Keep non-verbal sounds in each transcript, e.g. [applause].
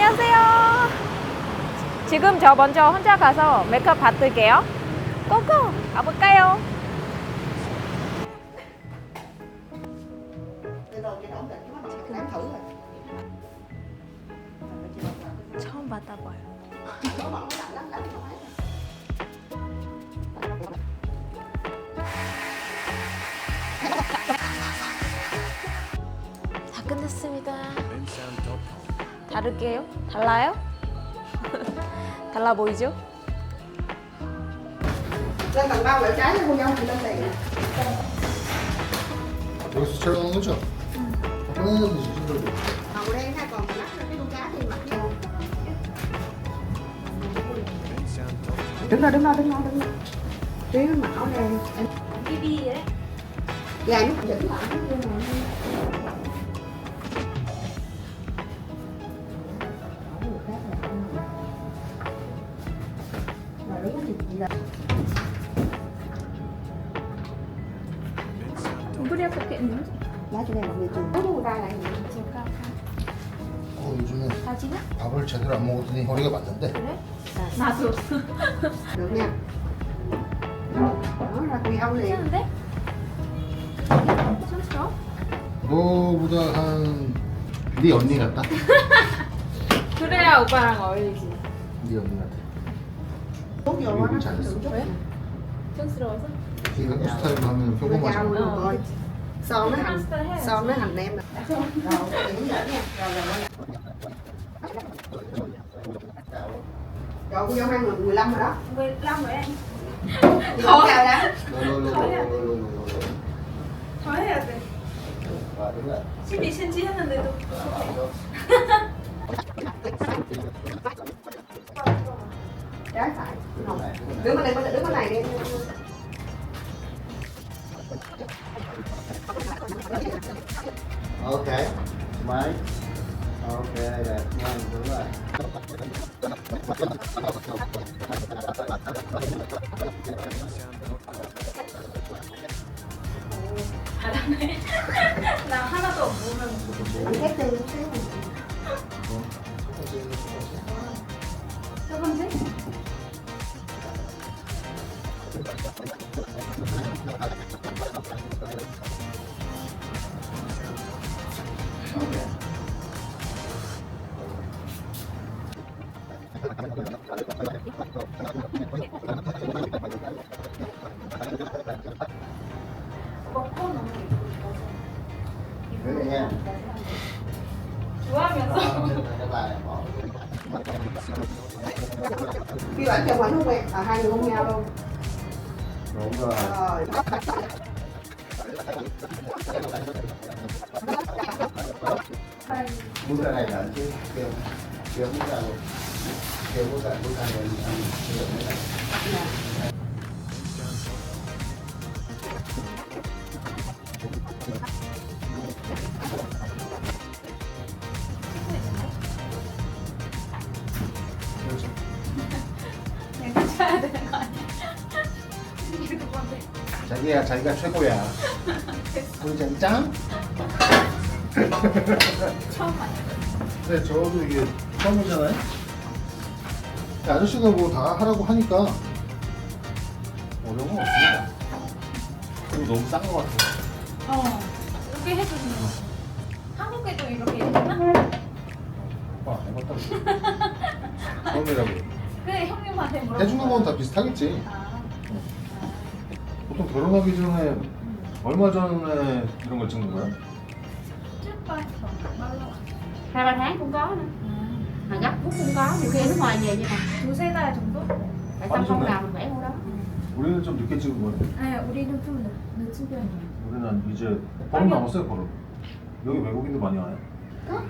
안녕하세요. 지금 저 먼저 혼자 가서 메이크업 받을게요. 고고! 가볼까요? 다를게요? 달라요? 달라 보이죠? lên tầng ba quẹo trái cho cô dâu thì lên tiền 여기서 촬영한 거죠? 화내는 지 힘들고 màu đen ha còn mắt cái con cá thì mặc vô đứng đó đứng đó đứng đó đứng đó tí nó mặc áo đen em 비비 đấy. dạ nó chỉnh lại ta lại vậy 어, 요즘에? 밥을 제대로 안 먹었더니 허리가 맞는데 나도. liền 괜찮은데? 촌스러워? 너보다 한네 언니 같다? 그래야 오빠랑 어울리지. 네 언니 같아 tốt vô quá nó 잘했어. thưởng chút 왜? 촌스러워서? 이 한국 스타일로 하면 nó chào 평범하잖아 luôn Ờ. rồi son nó hành Master 해야지. son nó hành em nè rồi chuyển dẫn nha rồi rồi rồi rồi cô dâu hai người 15 rồi đó 15 rồi anh. thì không chào đó 롤롤롤롤롤롤롤 더 해야 돼. 아, 그래. 12cm 했는데도. Đứng bên đây đứng bên này đi 좋아하면서. Cái bài này bỏ khi bạn chồng anh không quen à hai người hôn nhau luôn Đúng rồi rồi Bút ra này là chứ Kêu Kêu bút ra luôn Kêu bút ra, bút ra rồi ăn Kêu bút ra 자기야 자기가 최고야 [laughs] 우리 자기 짱? 처음 봐요. 네 저도 이게 처음 오잖아요 아저씨가 뭐 다 하라고 하니까 어려운 건 없습니다 그리고 너무 싼거 같아요 어. 이렇게 해주시는 거. 한국에도 이렇게 해주나? 오빠 안 해봤다고 [laughs] 처음이라고 그래, 형님한테 물어봐. 해주는 건 다 비슷하겠지 아. 보통 결혼하기 전에 얼마 전에 이런 걸 찍는 거야? trước ba tuần bao lâu ạ? hai ba tháng cũng có nữa mà gấp rút cũng có nhiều khi ở nước ngoài về như này 두세 달 정도? tại sao không nào mình vẽ mua đó 우리는 좀 늦게 찍은 거네 네, 우리는 좀 늦, 늦은 편이에요. 우리는 이제 벌 남았어요 벌 여기 외국인들 많이 와요? có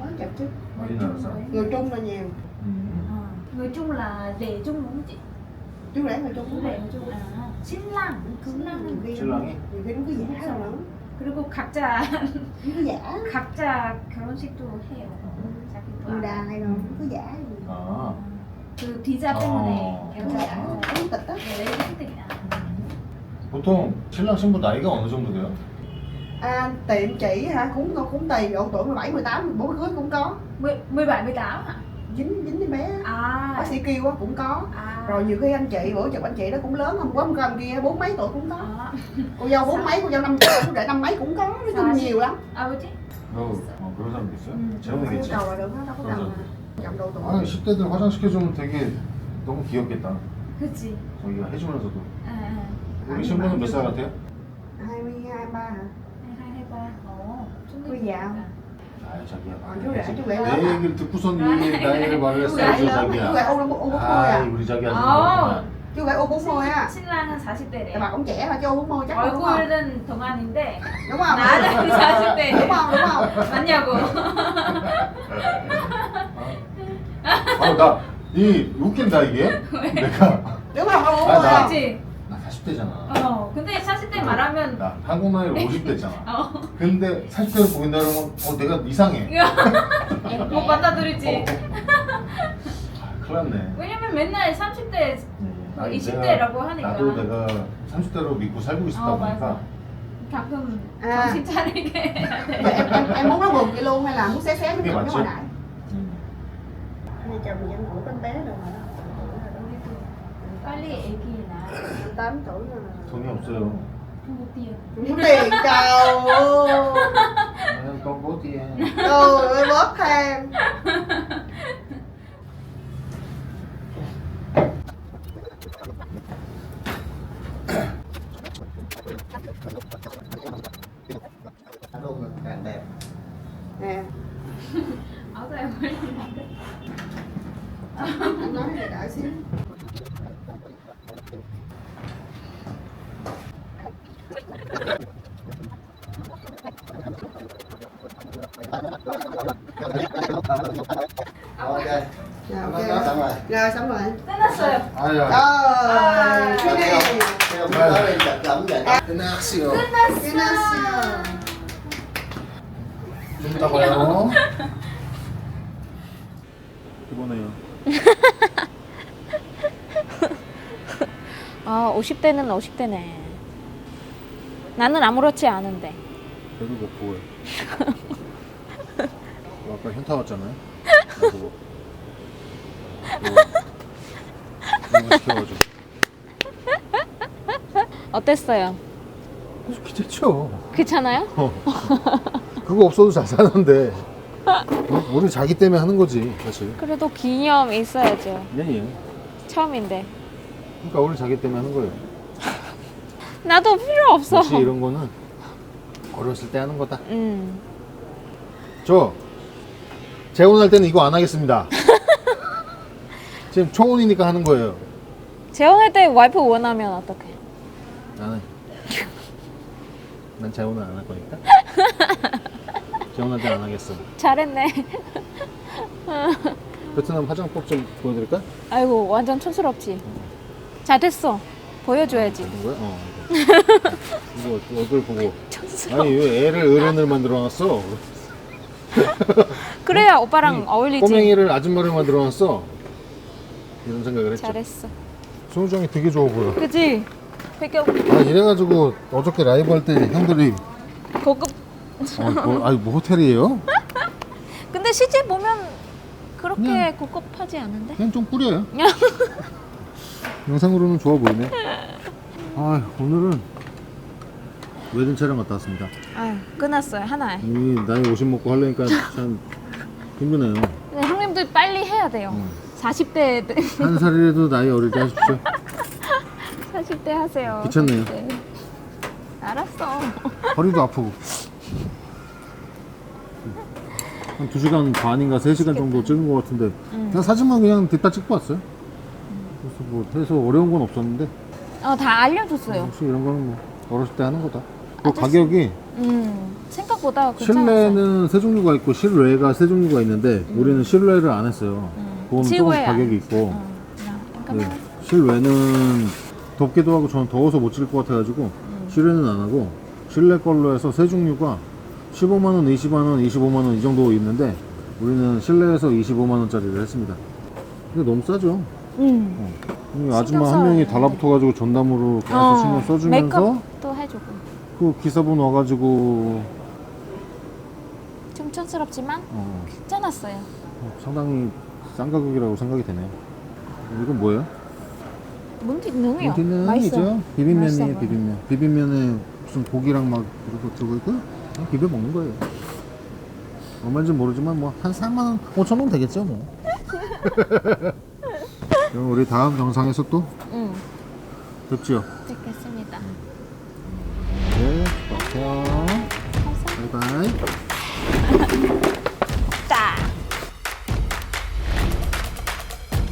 có chập chứ 많이 나왔어? người trung là nhiều 음. 어. người Trung là rể Trung đúng không chị? chú rể người trung cũng rể vậy người Trung. À, 신랑, nhiều khi 신랑이? giả đâu lắm 그리고 각자 cứ giả 각자 결혼식도 해요. 자기도 người 알아. đà này rồi nó cứ giả 아그 비자 때문에 어. 결혼식. 네, 혜택이야. 보통 신랑 신부 나이가 어느 정도 돼요? À, tiệm chị hả cũng cũng tùy độ tuổi 17, 18, bố cưới cũng có 10, 17, 18 hả? dính dính với bé á. À bác sĩ kêu á cũng có à. rồi nhiều khi anh chị bữa chụp anh chị đó cũng lớn không quá một gần kia bốn mấy tuổi cũng có À, cô dâu bốn mấy cô dâu năm tuổi cô đệ năm mấy cũng có nói chung Sao? nhiều lắm 아 뭐지? 어, 어 그런 사람도 있어요? 음. 재혼이겠지? cầu là được đó đâu có cần chậm độ tuổi 아니 10대들 화장시켜주면 되게 너무 귀엽겠다 그치 저기가 해주면서도 아, 아. 우리 신부는 몇 살 같아요? hai mươi hai ba hả hai hai hai ba 어 Ôi dạ. 아 자기야 아, rể 내. 얘기를 듣고선 이 나이를 말을 chú 했어 rể 저 lớn chú rể 자기야 아이 à 우리 자기 아주 아. chú rể u bốn mươi á 신랑은 40대래แต่bà cũng trẻ mà chú u bốn mươi chắc là đúng không 얼굴은 동안인데 đúng không 나는 40대 đúng không đúng không 맞냐고 아나이 웃긴다 이게 내가 đúng không dạ. không 그치? 나 40대잖아 어 근데 40대 말하면 나 한국 나이로 50대잖아. 어. 근데 40대로 보인다 그러면 어 내가 이상해. [laughs] 못 받아들이지. 아, 큰일 났네. 왜냐면 맨날 30대 음, 어, 아니, 20대라고 하니까. 나도 내가 30대로 믿고 살고 있었다 어, 보니까. 맞아. 가끔 À. 정신 차리게. 해야 돼 Vậy em, em, em muốn nó buồn vậy luôn hay là muốn xé xé Cái với bà chồng chứ. hồi nãy 음. Bây giờ mình vẫn ngủ con bé rồi mà 빨리 애기 낳아 8 tuổi rồi 돈이 없어요 못 뛰어 Không có tiền trời ơi 나는 또 못해 Trời ơi bóp thêm đô ngực càng đẹp Nè áo dài mới anh nói này đợi xíu 끝났어요 아야 좀 이따 봐요 이번에요 아 50대는 50대네. 나는 아무렇지 않은데. 배도 고프고요 아까 현타 왔잖아요 그거 그거 시켜가지고 [laughs] 어땠어요? 기대죠 괜찮아요? 어. 그거 없어도 잘 사는데 어? 우리 자기 때문에 하는 거지 사실 그래도 기념 있어야죠. 예예 처음인데. 그러니까 우리 자기 때문에 하는 거예요 나도 필요 없어. 역시 이런 거는 어렸을 때 하는 거다 음. 저 재혼할 때는 이거 안 하겠습니다 [laughs] 지금 초혼이니까 하는 거예요 재혼할 때 와이프 원하면 어떡해? 나는 난 재혼을 안 할 거니까 [laughs] 재혼할 때 안 하겠어 잘했네. 베트남 화장법 좀 보여드릴까? 아이고 완전 촌스럽지. 잘 됐어. 보여줘야지. 이런 거야? 어 [laughs] 이거 이거 얼굴 보고 아니 왜 애를 어른을 만들어 놨어 [laughs] 그래야 오빠랑 어울리지. 꼬맹이를 아줌마를 만들어 놨어 이런 생각을 했죠 잘했어. 손우정이 되게 좋아 보여 그지? 되게 아 이래가지고 어저께 라이브 할 때 형들이 고급. 아, 뭐, 아니 뭐 호텔이에요? [laughs] 근데 실제 보면 그렇게 그냥- 고급하지 않은데? 그냥 좀 꾸려요 [laughs] 영상으로는 좋아 보이네 아 오늘은 웨딩 촬영 갔다 왔습니다 아유 끝났어요 하나에. 이 나이 50 먹고 하려니까 참 힘드네요 근데 형님들 빨리 해야 돼요. 음. 40대 한 살이라도 나이 어릴 때 하십시오 [laughs] 40대 하세요. 귀찮네요. 40대. 알았어. 허리도 아프고 한 2시간 반인가 3시간 정도 찍은 것 같은데 음. 그냥 사진만 그냥 뒷다 찍고 왔어요 그래서 뭐 해서 어려운 건 없었는데 어 다 알려줬어요. 역시 이런 거는 뭐 어렸을 때 하는 거다 그 아저씨. 가격이 음 생각보다 괜찮았어. 실내는 세 종류가 있고 실외가 세 종류가 있는데 우리는 실외를 안 했어요 음. 그거는 조금 실외 가격이 있고 어, 그냥 네, 잠깐만. 실외는 덥기도 하고 저는 더워서 못 찍을 것 같아가지고 음. 실외는 안 하고 실내 걸로 해서 세 종류가 15만 원, 20만 원, 25만 원 이 정도 있는데 우리는 실내에서 25만 원짜리를 했습니다 근데 너무 싸죠 음. 이 아줌마 한 써요. 명이 달라붙어가지고 전담으로 계속 신경 써주면서 메이크업도 해주고. 그 기사분 와가지고 좀 촌스럽지만 어, 괜찮았어요. 상당히 싼 가격이라고 생각이 되네요. 이건 뭐예요? 문티능이요. 몬티는 맛있어. 이죠 비빔면이에요. 비빔면. 비빔면에 무슨 고기랑 막 이렇게 들어가 있고 그냥 비벼 먹는 거예요. 얼마인지 모르지만 뭐한 4만 원, 5천 원 되겠죠 뭐. [laughs] 그럼 우리 다음 영상에서 또 응. 듣겠습니다. 네, 안녕 바이바이.